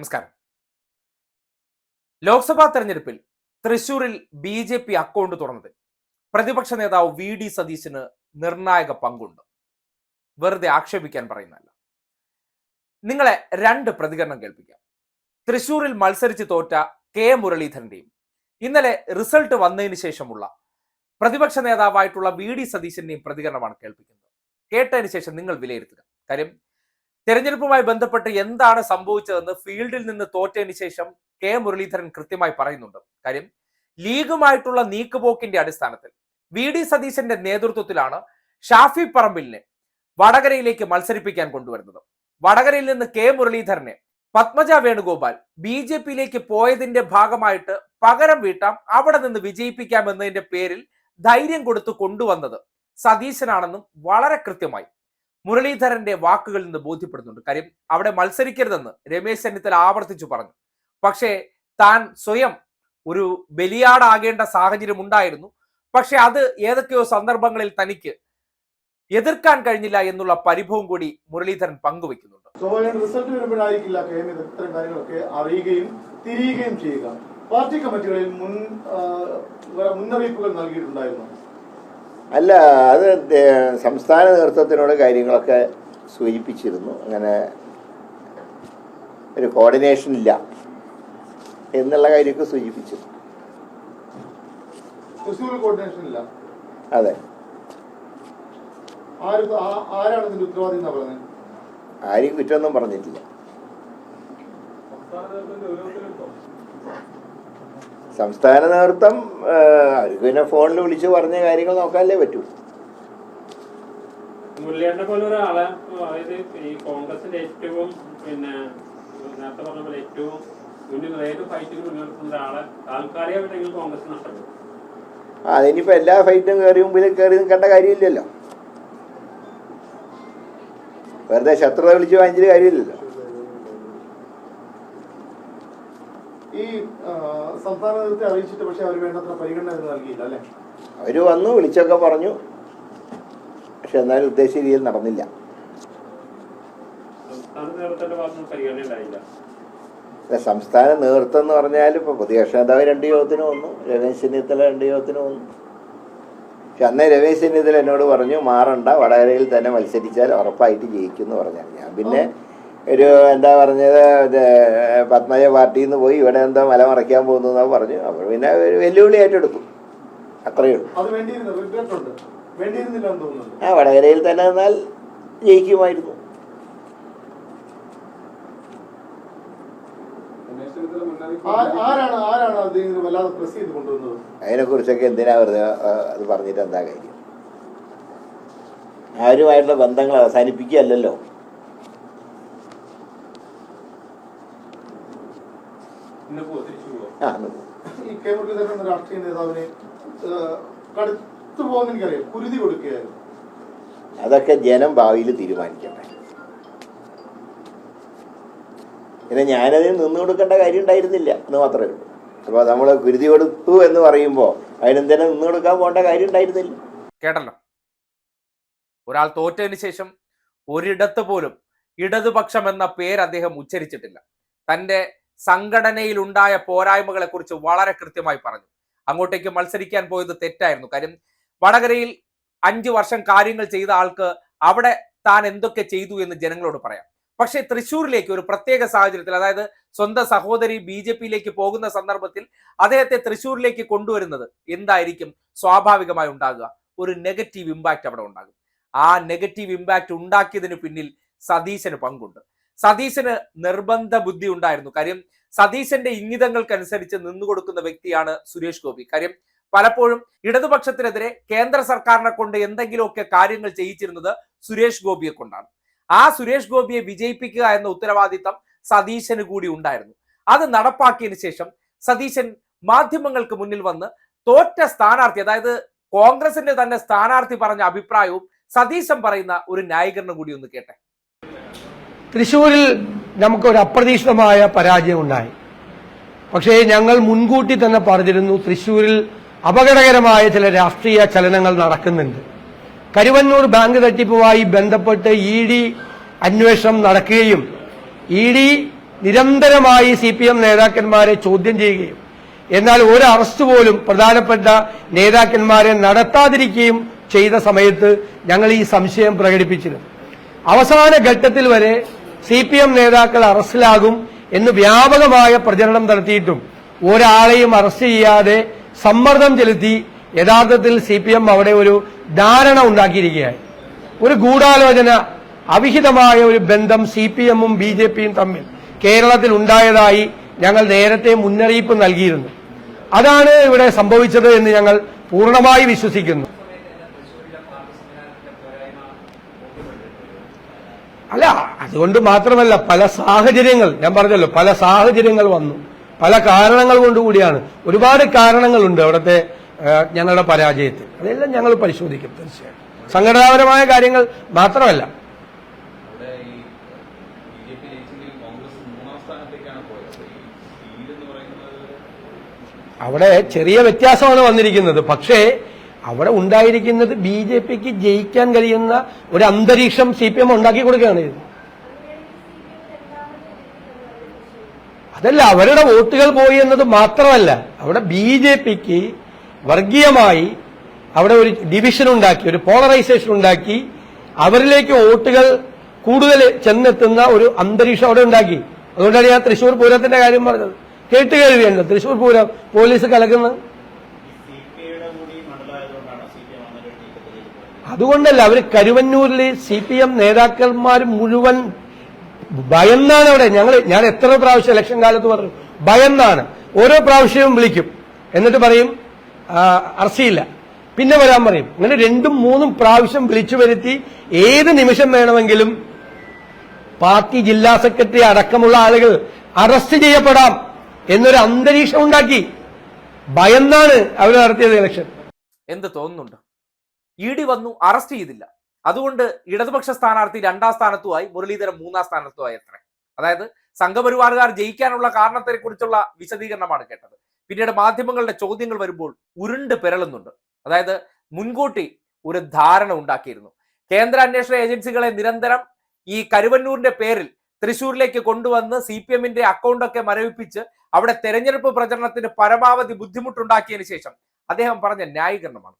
നമസ്കാരം. ലോക്സഭാ തെരഞ്ഞെടുപ്പിൽ തൃശൂരിൽ ബി ജെ പി അക്കൗണ്ട് തുറന്നത്. പ്രതിപക്ഷ നേതാവ് വി ഡി സതീശന് നിർണായക പങ്കുണ്ട്. വെറുതെ ആക്ഷേപിക്കാൻ പറയുന്നല്ല നിങ്ങളെ രണ്ട് പ്രതികരണം കേൾപ്പിക്കാം. തൃശൂരിൽ മത്സരിച്ച് തോറ്റ കെ മുരളീധരന്റെയും ഇന്നലെ റിസൾട്ട് വന്നതിന് ശേഷമുള്ള പ്രതിപക്ഷ നേതാവായിട്ടുള്ള വി ഡി സതീശന്റെയും പ്രതികരണമാണ് കേൾപ്പിക്കുന്നത്. കേട്ടതിന് ശേഷം നിങ്ങൾ വിലയിരുത്തുക. കാര്യം തെരഞ്ഞെടുപ്പുമായി ബന്ധപ്പെട്ട് എന്താണ് സംഭവിച്ചതെന്ന് ഫീൽഡിൽ നിന്ന് തോറ്റതിന് ശേഷം കെ മുരളീധരൻ കൃത്യമായി പറയുന്നുണ്ട്. കാര്യം ലീഗുമായിട്ടുള്ള നീക്കുപോക്കിന്റെ അടിസ്ഥാനത്തിൽ വി ഡി സതീശന്റെ നേതൃത്വത്തിലാണ് ഷാഫി പറമ്പിലിനെ വടകരയിലേക്ക് മത്സരിപ്പിക്കാൻ കൊണ്ടുവരുന്നത്. വടകരയിൽ നിന്ന് കെ മുരളീധരനെ പത്മജ വേണുഗോപാൽ ബി ജെ പിയിലേക്ക് പോയതിന്റെ ഭാഗമായിട്ട് പകരം വീട്ടാം അവിടെ നിന്ന് വിജയിപ്പിക്കാം എന്നതിന്റെ പേരിൽ ധൈര്യം കൊടുത്തു കൊണ്ടുവന്നത് സതീശനാണെന്നും വളരെ കൃത്യമായി മുരളീധരന്റെ വാക്കുകളിൽ നിന്ന് ബോധ്യപ്പെടുന്നുണ്ട്. കാര്യം അവിടെ മത്സരിക്കരുതെന്ന് രമേശ് ചെന്നിത്തല ആവർത്തിച്ചു പറഞ്ഞു. പക്ഷേ താൻ സ്വയം ഒരു ബലിയാടാകേണ്ട സാഹചര്യം ഉണ്ടായിരുന്നു. പക്ഷെ അത് ഏതൊക്കെയോ സന്ദർഭങ്ങളിൽ തനിക്ക് എതിർക്കാൻ കഴിഞ്ഞില്ല എന്നുള്ള പരിഭവം കൂടി മുരളീധരൻ പങ്കുവെക്കുന്നുണ്ട്. സ്വാഭാവികം റിസൾട്ട് വരുമ്പോഴായിരിക്കില്ല കെ എം ഇത്തരം കാര്യങ്ങളൊക്കെ അറിയുകയും തിരിയുകയും ചെയ്യുക. പാർട്ടി കമ്മിറ്റികളിൽ മുൻ മുന്നറിയിപ്പുകൾ നൽകിയിട്ടുണ്ടായിരുന്നു. അല്ല അത് സംസ്ഥാന നേതൃത്വത്തിനോട് കാര്യങ്ങളൊക്കെ സൂചിപ്പിച്ചിരുന്നു. അങ്ങനെ ഒരു കോർഡിനേഷൻ ഇല്ല എന്നുള്ള കാര്യമൊക്കെ സൂചിപ്പിച്ചു തൃശ്ശൂർ കോർഡിനേഷൻ ഇല്ല. അതെ. ആര് ആരാണ് ഇതിന്റെ ഉത്തരവാദി എന്നാ പറഞ്ഞത് ആരും കുറ്റമൊന്നും പറഞ്ഞിട്ടില്ല. സംസ്ഥാന നേതൃത്വം പിന്നെ ഫോണിൽ വിളിച്ച് പറഞ്ഞ കാര്യങ്ങൾ നോക്കാനല്ലേ പറ്റൂ. മുരളിയേട്ടനെ പോലെ ഒരാളെ അതായത് ഈ കോൺഗ്രസിന്റെ ഏറ്റവും പിന്നെ നേരത്തെ പറഞ്ഞ പോലെ ഏറ്റവും മുന്നിൽ ഏത് ഫൈറ്റിന് മുന്നിൽ ഒരാളെ താൽക്കാലികമായിട്ടെങ്കിലും കോൺഗ്രസ് അതിനിപ്പോ എല്ലാ ഫൈറ്റും കയറി മുമ്പിൽ കയറി നിൽക്കേണ്ട കാര്യമില്ലല്ലോ. വെറുതെ ശത്രുത വിളിച്ച് വാങ്ങിച്ചിട്ട് കാര്യമില്ലല്ലോ. ഈ സംസ്ഥാന നേതൃത്വത്തെ അറിയിച്ചിട്ട് പക്ഷെ അവർ വേണ്ടത്ര പരിഗണന നൽകിയില്ല അല്ലെ? അവർ വന്നു വിളിച്ചൊക്കെ പറഞ്ഞു. പക്ഷെ എന്നാലും ഉദ്ദേശിച്ച രീതിയിൽ നടന്നില്ല. സംസ്ഥാന നേതൃത്വം എന്ന് പറഞ്ഞാൽ ഇപ്പൊ പ്രതിപക്ഷ നേതാവ് രണ്ട് യോഗത്തിന് വന്നു രമേശ് ചെന്നിത്തല രണ്ട് യോഗത്തിന് വന്നു. പക്ഷെ അന്നേ രമേശ് ചെന്നിത്തല എന്നോട് പറഞ്ഞു മാറണ്ട വടകരയിൽ തന്നെ മത്സരിച്ചാൽ ഉറപ്പായിട്ട് ജയിക്കും എന്ന് പറഞ്ഞു ഞാൻ പിന്നെ ഒരു എന്താ പറഞ്ഞത് പത്മജ പാർട്ടിയിൽ നിന്ന് പോയി ഇവിടെ എന്താ മല മറയ്ക്കാൻ പോകുന്നു എന്നാ പറഞ്ഞു. അപ്പോൾ പിന്നെ ഒരു വെല്ലുവിളി ഏറ്റെടുത്തു അത്രയേ ഉള്ളൂ. ആ വടകരയിൽ തന്നെ എന്നാൽ ജയിക്കുമായിരുന്നു. അതിനെ കുറിച്ചൊക്കെ എന്തിനാ വെറുതെ അത് പറഞ്ഞിട്ട് എന്താ കാര്യം? ആരുമായിട്ടുള്ള ബന്ധങ്ങൾ അവസാനിപ്പിക്കുകയല്ലല്ലോ ഇന്ന് പോ തിരിച്ചു പോകും ആ ഒന്ന് പോ. ഈ കെ മുരളീധരൻ എന്ന രാഷ്ട്രീയ നേതാവിനെ കടുത്തു പോകുന്ന എനിക്കറിയാം. കുരുതി കൊടുക്കുകയായിരുന്നു. അതൊക്കെ ജനം ഭാവിയിൽ തീരുമാനിക്കട്ടെ. പിന്നെ ഞാനതിന് നിന്ന് കൊടുക്കേണ്ട കാര്യം ഉണ്ടായിരുന്നില്ല എന്ന് മാത്രമേ ഉള്ളൂ. അപ്പോൾ നമ്മൾ കുരുതി കൊടുത്തു എന്ന് പറയുമ്പോൾ അതിനെന്തിനാ നിന്ന് കൊടുക്കാൻ പോകേണ്ട കാര്യം ഉണ്ടായിരുന്നില്ല. കേട്ടല്ലോ. ഒരാൾ തോറ്റതിന് ശേഷം ഒരിടത്ത് പോലും ഇടതുപക്ഷം എന്ന പേര് അദ്ദേഹം ഉച്ചരിച്ചിട്ടില്ല. തന്റെ സംഘടനയിൽ ഉണ്ടായ പോരായ്മകളെ കുറിച്ച് വളരെ കൃത്യമായി പറഞ്ഞു. അങ്ങോട്ടേക്ക് മത്സരിക്കാൻ പോയത് തെറ്റായിരുന്നു. കാര്യം വടകരയിൽ അഞ്ചു വർഷം കാര്യങ്ങൾ ചെയ്ത ആൾക്ക് അവിടെ താൻ എന്തൊക്കെ ചെയ്തു എന്ന് ജനങ്ങളോട് പറയാം. പക്ഷേ തൃശ്ശൂരിലേക്ക് ഒരു പ്രത്യേക സാഹചര്യത്തിൽ അതായത് സ്വന്തം സഹോദരി ബി ജെ പിയിലേക്ക് പോകുന്ന സന്ദർഭത്തിൽ അദ്ദേഹത്തെ തൃശ്ശൂരിലേക്ക് കൊണ്ടുവരുന്നത് എന്തായിരിക്കും? സ്വാഭാവികമായി ഉണ്ടാകുക. ഒരു നെഗറ്റീവ് ഇമ്പാക്റ്റ് അവിടെ ഉണ്ടാകും. ആ നെഗറ്റീവ് ഇമ്പാക്റ്റ് ഉണ്ടാക്കിയതിന് പിന്നിൽ സതീശന് പങ്കുണ്ട്. സതീശന് നിർബന്ധ ബുദ്ധി ഉണ്ടായിരുന്നു. കാര്യം സതീശന്റെ ഇംഗിതങ്ങൾക്കനുസരിച്ച് നിന്നുകൊടുക്കുന്ന വ്യക്തിയാണ് സുരേഷ് ഗോപി. കാര്യം പലപ്പോഴും ഇടതുപക്ഷത്തിനെതിരെ കേന്ദ്ര സർക്കാരിനെ കൊണ്ട് എന്തെങ്കിലുമൊക്കെ കാര്യങ്ങൾ ചെയ്യിച്ചിരുന്നത് സുരേഷ് ഗോപിയെ കൊണ്ടാണ്. ആ സുരേഷ് ഗോപിയെ വിജയിപ്പിക്കുക എന്ന ഉത്തരവാദിത്തം സതീശന് കൂടി ഉണ്ടായിരുന്നു. അത് നടപ്പാക്കിയതിനു ശേഷം സതീശൻ മാധ്യമങ്ങൾക്ക് മുന്നിൽ വന്ന് തോറ്റ സ്ഥാനാർത്ഥി അതായത് കോൺഗ്രസിന്റെ തന്നെ സ്ഥാനാർത്ഥി പറഞ്ഞ അഭിപ്രായവും സതീശൻ പറയുന്ന ഒരു ന്യായീകരണം കൂടി ഒന്ന് കേട്ടെ. തൃശൂരിൽ നമുക്കൊരു അപ്രതീക്ഷിതമായ പരാജയം ഉണ്ടായി പക്ഷേ ഞങ്ങൾ മുൻകൂട്ടി തന്നെ പറഞ്ഞിരുന്നു തൃശൂരിൽ അപകടകരമായ ചില രാഷ്ട്രീയ ചലനങ്ങൾ നടക്കുന്നുണ്ട്. കരുവന്നൂർ ബാങ്ക് തട്ടിപ്പുമായി ബന്ധപ്പെട്ട് ഇ ഡി അന്വേഷണം നടക്കുകയും ഇ ഡി നിരന്തരമായി സി പി എം നേതാക്കന്മാരെ ചോദ്യം ചെയ്യുകയും എന്നാൽ ഒരു അറസ്റ്റ് പോലും പ്രധാനപ്പെട്ട നേതാക്കന്മാരെ നടത്താതിരിക്കുകയും ചെയ്ത സമയത്ത് ഞങ്ങൾ ഈ സംശയം പ്രകടിപ്പിച്ചിരുന്നു. അവസാന ഘട്ടത്തിൽ വരെ സി പി എം നേതാക്കൾ അറസ്റ്റിലാകും എന്ന് വ്യാപകമായ പ്രചരണം നടത്തിയിട്ടും ഒരാളെയും അറസ്റ്റ് ചെയ്യാതെ സമ്മർദ്ദം ചെലുത്തി യഥാർത്ഥത്തിൽ സി പി എം അവിടെ ഒരു ധാരണ ഉണ്ടാക്കിയിരിക്കുകയാണ്. ഒരു ഗൂഢാലോചന അവിഹിതമായ ഒരു ബന്ധം സി പി എമ്മും ബി ജെ പിയും തമ്മിൽ കേരളത്തിൽ ഉണ്ടായതായി ഞങ്ങൾ നേരത്തെ മുന്നറിയിപ്പ് നൽകിയിരുന്നു. അതാണ് ഇവിടെ സംഭവിച്ചത് എന്ന് ഞങ്ങൾ പൂർണമായി വിശ്വസിക്കുന്നു. അല്ല അതുകൊണ്ട് മാത്രമല്ല പല സാഹചര്യങ്ങൾ ഞാൻ പറഞ്ഞല്ലോ പല സാഹചര്യങ്ങൾ വന്നു. പല കാരണങ്ങൾ കൊണ്ടുകൂടിയാണ് ഒരുപാട് കാരണങ്ങളുണ്ട് അവിടുത്തെ ഞങ്ങളുടെ പരാജയത്തിൽ. അതെല്ലാം ഞങ്ങൾ പരിശോധിക്കും തീർച്ചയായിട്ടും. സംഘടനാപരമായ കാര്യങ്ങൾ മാത്രമല്ല. അവിടെ ചെറിയ വ്യത്യാസമാണ് വന്നിരിക്കുന്നത്. പക്ഷേ അവിടെ ഉണ്ടായിരിക്കുന്നത് ബി ജെ പിക്ക് ജയിക്കാൻ കഴിയുന്ന ഒരു അന്തരീക്ഷം സി പി എം ഉണ്ടാക്കി കൊടുക്കുകയാണ്. ചെയ്തത് അതല്ല അവരുടെ വോട്ടുകൾ പോയി എന്നത് മാത്രമല്ല അവിടെ ബി ജെ പിക്ക് വർഗീയമായി അവിടെ ഒരു ഡിവിഷൻ ഉണ്ടാക്കി ഒരു പോളറൈസേഷൻ ഉണ്ടാക്കി അവരിലേക്ക് വോട്ടുകൾ കൂടുതൽ ചെന്നെത്തുന്ന ഒരു അന്തരീക്ഷം അവിടെ ഉണ്ടാക്കി. അതുകൊണ്ടാണ് ഞാൻ തൃശൂർ പൂരത്തിന്റെ കാര്യം പറഞ്ഞത്. കേട്ട് കേൾവിയുണ്ട്. തൃശൂർ പൂരം പോലീസ് കലക്കുന്നത് അതുകൊണ്ടല്ല അവർ കരുവന്നൂരിൽ സി പി എം നേതാക്കന്മാർ മുഴുവൻ ഭയന്നാണ് അവിടെ. ഞങ്ങൾ ഞാൻ എത്ര പ്രാവശ്യം ഇലക്ഷൻ കാലത്ത് പറഞ്ഞു ഭയന്നാണ്. ഓരോ പ്രാവശ്യവും വിളിക്കും. എന്നിട്ട് പറയും അർസിയില്ല പിന്നെ വരാൻ പറയും. അങ്ങനെ രണ്ടും മൂന്നും പ്രാവശ്യം വിളിച്ചു വരുത്തി ഏത് നിമിഷം വേണമെങ്കിലും പാർട്ടി ജില്ലാ സെക്രട്ടറി അടക്കമുള്ള ആളുകൾ അറസ്റ്റ് ചെയ്യപ്പെടാം എന്നൊരു അന്തരീക്ഷം ഉണ്ടാക്കി ഭയന്നാണ് അവർ നടത്തിയത് ഇലക്ഷൻ എന്ത് തോന്നുന്നുണ്ട്? ഇ ഡി വന്നു അറസ്റ്റ് ചെയ്തില്ല. അതുകൊണ്ട് ഇടതുപക്ഷ സ്ഥാനാർത്ഥി രണ്ടാം സ്ഥാനത്തുമായി മുരളീധരൻ മൂന്നാം സ്ഥാനത്തുമായി എത്ര അതായത് സംഘപരിവാറുകാർ ജയിക്കാനുള്ള കാരണത്തെ കുറിച്ചുള്ള വിശദീകരണമാണ് കേട്ടത്. പിന്നീട് മാധ്യമങ്ങളുടെ ചോദ്യങ്ങൾ വരുമ്പോൾ ഉരുണ്ട് പിരളുന്നുണ്ട്. അതായത് മുൻകൂട്ടി ഒരു ധാരണ ഉണ്ടാക്കിയിരുന്നു. കേന്ദ്ര അന്വേഷണ ഏജൻസികളെ നിരന്തരം ഈ കരുവന്നൂരിന്റെ പേരിൽ തൃശൂരിലേക്ക് കൊണ്ടുവന്ന് സി പി എമ്മിന്റെ അക്കൗണ്ടൊക്കെ മരവിപ്പിച്ച് അവിടെ തെരഞ്ഞെടുപ്പ് പ്രചരണത്തിന് പരമാവധി ബുദ്ധിമുട്ടുണ്ടാക്കിയതിനു ശേഷം അദ്ദേഹം പറഞ്ഞ ന്യായീകരണമാണ്.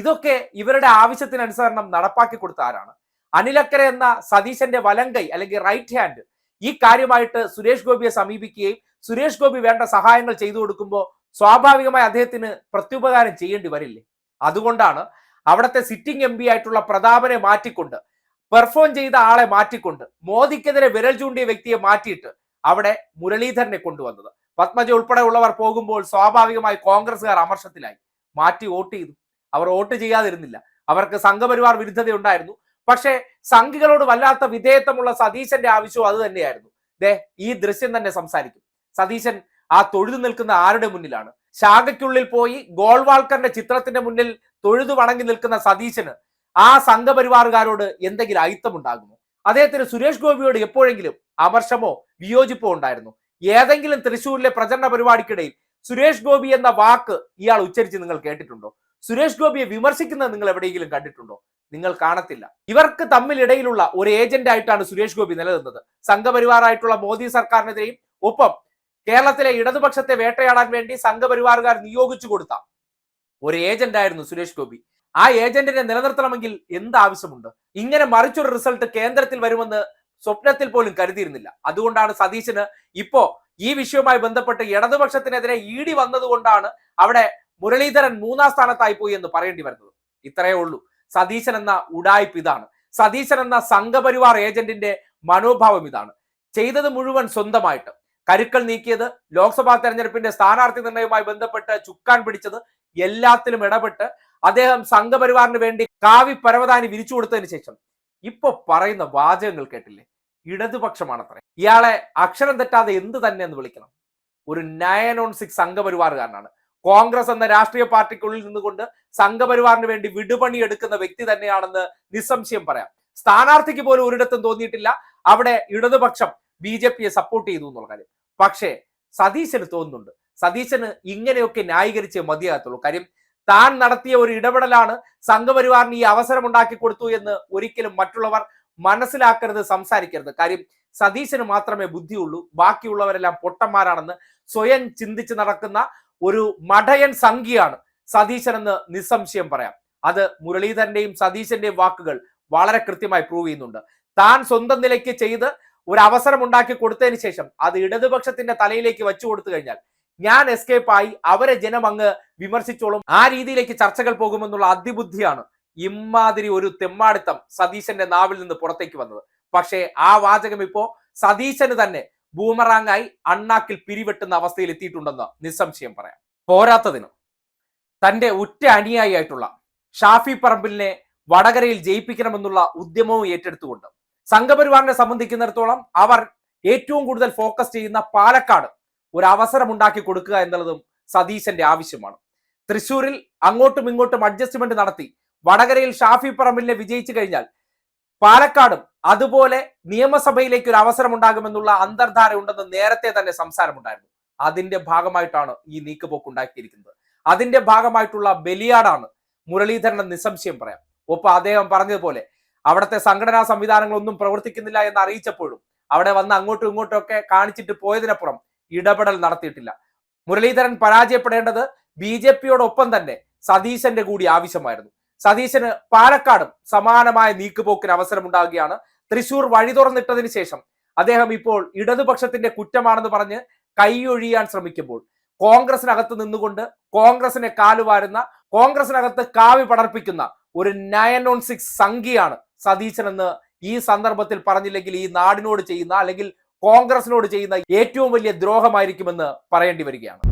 ഇതൊക്കെ ഇവരുടെ ആവശ്യത്തിനനുസരണം നടപ്പാക്കി കൊടുത്ത ആരാണ്? അനിലക്കര എന്ന സതീശന്റെ വലങ്കൈ അല്ലെങ്കിൽ റൈറ്റ് ഹാൻഡ് ഈ കാര്യമായിട്ട് സുരേഷ് ഗോപിയെ സമീപിക്കുകയും സുരേഷ് ഗോപി വേണ്ട സഹായങ്ങൾ ചെയ്തു കൊടുക്കുമ്പോൾ സ്വാഭാവികമായി അദ്ദേഹത്തിന് പ്രത്യുപകാരം ചെയ്യേണ്ടി വരില്ലേ? അതുകൊണ്ടാണ് അവിടുത്തെ സിറ്റിംഗ് എം ആയിട്ടുള്ള പ്രതാപനെ മാറ്റിക്കൊണ്ട് പെർഫോം ചെയ്ത ആളെ മാറ്റിക്കൊണ്ട് മോദിക്കെതിരെ വിരൽ ചൂണ്ടിയ വ്യക്തിയെ മാറ്റിയിട്ട് അവിടെ മുരളീധരനെ കൊണ്ടുവന്നത്. പത്മജ ഉൾപ്പെടെ ഉള്ളവർ പോകുമ്പോൾ സ്വാഭാവികമായി കോൺഗ്രസ്സുകാർ അമർഷത്തിലായി. മാറ്റി വോട്ട് ചെയ്തു. അവർ വോട്ട് ചെയ്യാതിരുന്നില്ല. അവർക്ക് സംഘപരിവാർ വിരുദ്ധത ഉണ്ടായിരുന്നു പക്ഷേ സംഘികളോട് വല്ലാത്ത വിധേയത്വമുള്ള സതീശന്റെ ആവശ്യവും അത് തന്നെയായിരുന്നു. ദേ ഈ ദൃശ്യം തന്നെ സംസാരിക്കും. സതീശൻ ആ തൊഴുതു നിൽക്കുന്ന ആരുടെ മുന്നിലാണ്? ശാഖയ്ക്കുള്ളിൽ പോയി ഗോൾവാൾക്കറിന്റെ ചിത്രത്തിന്റെ മുന്നിൽ തൊഴുതു വണങ്ങി നിൽക്കുന്ന സതീശന് ആ സംഘപരിവാറുകാരോട് എന്തെങ്കിലും അയിത്തമുണ്ടാകുമോ? അദ്ദേഹത്തിന് സുരേഷ് ഗോപിയോട് എപ്പോഴെങ്കിലും അമർഷമോ വിയോജിപ്പോ ഉണ്ടായിരുന്നു? ഏതെങ്കിലും തൃശൂരിലെ പ്രചരണ പരിപാടിക്കിടയിൽ സുരേഷ് ഗോപി എന്ന വാക്ക് ഇയാൾ ഉച്ചരിച്ച് നിങ്ങൾ കേട്ടിട്ടുണ്ടോ? സുരേഷ് ഗോപിയെ വിമർശിക്കുന്നത് നിങ്ങൾ എവിടെയെങ്കിലും കണ്ടിട്ടുണ്ടോ? നിങ്ങൾ കാണത്തില്ല. ഇവർക്ക് തമ്മിലിടയിലുള്ള ഒരു ഏജന്റ് ആയിട്ടാണ് സുരേഷ് ഗോപി നിലനിന്നത്. സംഘപരിവാറായിട്ടുള്ള മോദി സർക്കാരിനെതിരെയും ഒപ്പം കേരളത്തിലെ ഇടതുപക്ഷത്തെ വേട്ടയാടാൻ വേണ്ടി സംഘപരിവാറുകാർ നിയോഗിച്ചു കൊടുത്ത ഒരു ഏജന്റ് ആയിരുന്നു സുരേഷ് ഗോപി. ആ ഏജന്റിനെ നിലനിർത്തണമെങ്കിൽ എന്ത് ആവശ്യമുണ്ട്? ഇങ്ങനെ മറിച്ചൊരു റിസൾട്ട് കേന്ദ്രത്തിൽ വരുമെന്ന് സ്വപ്നത്തിൽ പോലും കരുതിയിരുന്നില്ല. അതുകൊണ്ടാണ് സതീശന് ഇപ്പോ ഈ വിഷയവുമായി ബന്ധപ്പെട്ട് ഇടതുപക്ഷത്തിനെതിരെ ഇ ഡി വന്നതുകൊണ്ടാണ് അവിടെ മുരളീധരൻ മൂന്നാം സ്ഥാനത്തായി പോയി എന്ന് പറയേണ്ടി വരുന്നത്. ഇത്രയേ ഉള്ളൂ. സതീശൻ എന്ന ഉടായ്പ് ഇതാണ്. സതീശൻ എന്ന സംഘപരിവാർ ഏജന്റിന്റെ മനോഭാവം ഇതാണ്. ചെയ്തത് മുഴുവൻ സ്വന്തമായിട്ട്. കരുക്കൾ നീക്കിയത് ലോക്സഭാ തെരഞ്ഞെടുപ്പിന്റെ സ്ഥാനാർത്ഥി നിർണയവുമായി ബന്ധപ്പെട്ട് ചുക്കാൻ പിടിച്ചത് എല്ലാത്തിലും ഇടപെട്ട് അദ്ദേഹം സംഘപരിവാറിന് വേണ്ടി കാവി പരവതാനി വിരിച്ചു കൊടുത്തതിന് ശേഷം. ഇപ്പൊ പറയുന്ന വാചകങ്ങൾ കേട്ടില്ലേ? ഇടതുപക്ഷമാണത്രേ. ഇയാളെ അക്ഷരം തെറ്റാതെ എന്ത് തന്നെ എന്ന് വിളിക്കണം. ഒരു നയൻ ഓൺ സിക്സ് സംഘപരിവാറുകാരനാണ്. കോൺഗ്രസ് എന്ന രാഷ്ട്രീയ പാർട്ടിക്കുള്ളിൽ നിന്നുകൊണ്ട് സംഘപരിവാറിന് വേണ്ടി വിടുപണി എടുക്കുന്ന വ്യക്തി തന്നെയാണെന്ന് നിസ്സംശയം പറയാം. സ്ഥാനാർത്ഥിക്ക് പോലും ഒരിടത്തും തോന്നിയിട്ടില്ല. അവിടെ ഇടതുപക്ഷം ബി ജെ പിയെ സപ്പോർട്ട് ചെയ്തു എന്നുള്ള കാര്യം. പക്ഷേ സതീശന് തോന്നുന്നുണ്ട്. സതീശന് ഇങ്ങനെയൊക്കെ ന്യായീകരിച്ചേ മതിയാകത്തുള്ളൂ. കാര്യം താൻ നടത്തിയ ഒരു ഇടപെടലാണ് സംഘപരിവാറിന് ഈ അവസരം ഉണ്ടാക്കി കൊടുത്തു എന്ന് ഒരിക്കലും മറ്റുള്ളവർ മനസ്സിലാക്കരുത് സംസാരിക്കരുത്. കാര്യം സതീശന് മാത്രമേ ബുദ്ധിയുള്ളൂ. ബാക്കിയുള്ളവരെല്ലാം പൊട്ടന്മാരാണെന്ന് സ്വയം ചിന്തിച്ച് നടക്കുന്ന ഒരു മടയൻ സംഖ്യയാണ്. സതീശൻ എന്ന് നിസ്സംശയം പറയാം. അത് മുരളീധരന്റെയും സതീശന്റെയും വാക്കുകൾ വളരെ കൃത്യമായി പ്രൂവ് ചെയ്യുന്നുണ്ട്. താൻ സ്വന്തം നിലയ്ക്ക് ചെയ്ത് ഒരു അവസരം ഉണ്ടാക്കി കൊടുത്തതിന് ശേഷം അത് ഇടതുപക്ഷത്തിന്റെ തലയിലേക്ക് വെച്ചു കൊടുത്തു കഴിഞ്ഞാൽ ഞാൻ എസ്കേപ്പ് ആയി അവരെ ജനം അങ്ങ് വിമർശിച്ചോളും. ആ രീതിയിലേക്ക് ചർച്ചകൾ പോകുമെന്നുള്ള അതിബുദ്ധിയാണ് ഇമാതിരി ഒരു തെമ്മാടിത്തം സതീശന്റെ നാവിൽ നിന്ന് പുറത്തേക്ക് വന്നത്. പക്ഷേ ആ വാചകം ഇപ്പോ സതീശന് തന്നെ ബൂമറാങ്ങായി അണ്ണാക്കിൽ പിരിവെട്ടുന്ന അവസ്ഥയിൽ എത്തിയിട്ടുണ്ടെന്ന് നിസ്സംശയം പറയാം. പോരാത്തതിന് തന്റെ ഉറ്റ അനുയായിയായിട്ടുള്ള ഷാഫി പറമ്പിലിനെ വടകരയിൽ ജയിപ്പിക്കണമെന്നുള്ള ഉദ്യമവും ഏറ്റെടുത്തുകൊണ്ട് സംഘപരിവാറിനെ സംബന്ധിക്കുന്നിടത്തോളം അവർ ഏറ്റവും കൂടുതൽ ഫോക്കസ് ചെയ്യുന്ന പാലക്കാട് ഒരു അവസരം ഉണ്ടാക്കി കൊടുക്കുക എന്നുള്ളതും സതീശന്റെ ആവശ്യമാണ്. തൃശൂരിൽ അങ്ങോട്ടും ഇങ്ങോട്ടും അഡ്ജസ്റ്റ്മെന്റ് നടത്തി വടകരയിൽ ഷാഫി പറമ്പിലിനെ വിജയിച്ചു കഴിഞ്ഞാൽ പാലക്കാടും അതുപോലെ നിയമസഭയിലേക്ക് ഒരു അവസരം ഉണ്ടാകുമെന്നുള്ള അന്തർധാര ഉണ്ടെന്ന് നേരത്തെ തന്നെ സംസാരമുണ്ടായിരുന്നു. അതിന്റെ ഭാഗമായിട്ടാണ് ഈ നീക്കുപോക്ക് ഉണ്ടാക്കിയിരിക്കുന്നത് അതിന്റെ ഭാഗമായിട്ടുള്ള ബലിയാടാണ് മുരളീധരൻ നിസ്സംശയം പറയാം. ഒപ്പം അദ്ദേഹം പറഞ്ഞതുപോലെ അവിടുത്തെ സംഘടനാ സംവിധാനങ്ങളൊന്നും പ്രവർത്തിക്കുന്നില്ല എന്ന് അറിയിച്ചപ്പോഴും അവിടെ വന്ന് അങ്ങോട്ടും ഇങ്ങോട്ടും ഒക്കെ കാണിച്ചിട്ട് പോയതിനപ്പുറം ഇടപെടൽ നടത്തിയിട്ടില്ല. മുരളീധരൻ പരാജയപ്പെടേണ്ടത് ബി ജെ പിയോടൊപ്പം തന്നെ സതീശന്റെ കൂടി ആവശ്യമായിരുന്നു. സതീശന് പാലക്കാടും സമാനമായ നീക്കുപോക്കിന് അവസരമുണ്ടാകുകയാണ് തൃശൂർ വഴി തുറന്നിട്ടതിന് ശേഷം അദ്ദേഹം ഇപ്പോൾ ഇടതുപക്ഷത്തിന്റെ കുറ്റമാണെന്ന് പറഞ്ഞ് കൈയൊഴിയാൻ ശ്രമിക്കുമ്പോൾ കോൺഗ്രസിനകത്ത് നിന്നുകൊണ്ട് കോൺഗ്രസിനെ കാലുവാരുന്ന കോൺഗ്രസിനകത്ത് കാവി പടർപ്പിക്കുന്ന ഒരു നയൻ ഓൺ സിക്സ് സംഖ്യയാണ് സതീശൻ എന്ന് ഈ സന്ദർഭത്തിൽ പറഞ്ഞില്ലെങ്കിൽ ഈ നാടിനോട് ചെയ്യുന്ന അല്ലെങ്കിൽ കോൺഗ്രസിനോട് ചെയ്യുന്ന ഏറ്റവും വലിയ ദ്രോഹമായിരിക്കുമെന്ന് പറയേണ്ടി വരികയാണ്.